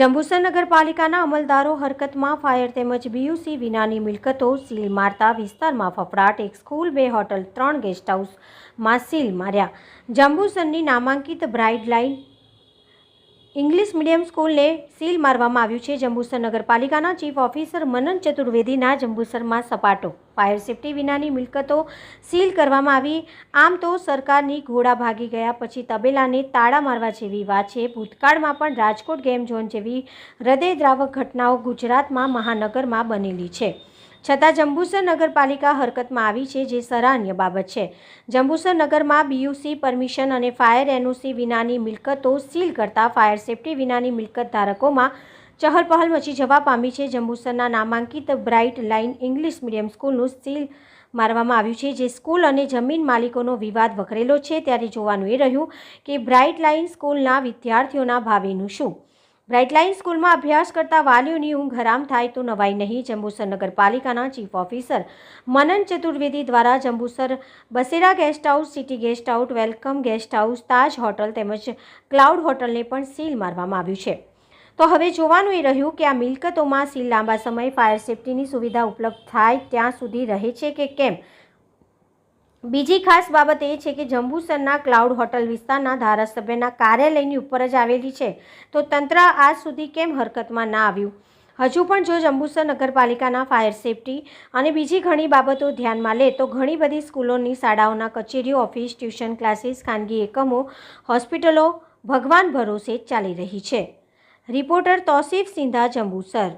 જંબુસર નગરપાલિકાના અમલદારો હરકતમાં ફાયર તેમજ બીયુસી વિનાની મિલકતો સીલ મારતા વિસ્તારમાં ફફડાટ. એક સ્કૂલ, બે હોટલ, ત્રણ ગેસ્ટ હાઉસમાં સીલ માર્યા. જંબુસરની નામાંકિત બ્રાઇડ લાઇન ઇંગ્લિશ મીડિયમ સ્કૂલને સીલ મારવામાં આવ્યું છે. જંબુસર નગરપાલિકાના ચીફ ઓફિસર મનન ચતુર્વેદીના જંબુસરમાં સપાટો. ફાયર સેફટી વિનાની મિલકતો સીલ કરવામાં આવી. આમ તો સરકારની ઘોડા ભાગી ગયા પછી તબેલાને તાળા મારવા જેવી વાત છે. ભૂતકાળમાં પણ રાજકોટ ગેમ ઝોન જેવી હૃદયદ્રાવક ઘટનાઓ ગુજરાતમાં મહાનગરમાં બનેલી છે. છતાં જંબુસર નગરપાલિકા હરકતમાં આવી છે જે સરાહનીય બાબત છે. જંબુસર નગરમાં બીયુસી પરમિશન અને ફાયર એનઓસી વિનાની મિલકતો સીલ કરતા ફાયર સેફટી વિનાની મિલકત ધારકોમાં ચહલપહલ મચી જવા પામી છે. જંબુસરના નામાંકિત બ્રાઇટ લાઇન ઇંગ્લિશ મીડિયમ સ્કૂલનું સીલ મારવામાં આવ્યું છે, જે સ્કૂલ અને જમીન માલિકોનો વિવાદ વકરેલો છે. ત્યારે જોવાનું એ રહ્યું કે બ્રાઇટ લાઇન સ્કૂલના વિદ્યાર્થીઓના ભાવિનું શું? બ્રાઇટલાઇન સ્કૂલમાં અભ્યાસ કરતા વાલીઓની ઊંઘ હરામ થાય તો નવાઈ નહીં. જંબુસર નગરપાલિકાના ચીફ ઓફિસર મનન ચતુર્વેદી દ્વારા Jambusar Basera guest house, city guest house, welcome guest house, Taj hotel તેમજ ક્લાઉડ હોટલને પણ સીલ મારવામાં આવ્યું છે. તો હવે જોવાનું એ રહ્યું કે આ મિલકતોમાં સીલ લાંબા સમય ફાયર સેફટીની સુવિધા ઉપલબ્ધ થાય ત્યાં સુધી રહે છે કે કેમ? બીજી ખાસ બાબત એ છે કે જંબુસરના ક્લાઉડ હોટલ વિસ્તારના ધારાસભ્યના કાર્યાલયની ઉપર જ આવેલી છે. તો તંત્ર આજ સુધી કેમ હરકતમાં ના આવ્યું? હજુ પણ જો જંબુસર નગરપાલિકાના ફાયર સેફટી અને બીજી ઘણી બાબતો ધ્યાનમાં લે, તો ઘણી બધી સ્કૂલોની શાળાઓના કચેરીઓ, ઓફિસ, ટ્યુશન ક્લાસીસ, ખાનગી એકમો, હોસ્પિટલો ભગવાન ભરોસે ચાલી રહી છે. રિપોર્ટર તોસીફ સિંધા, જંબુસર.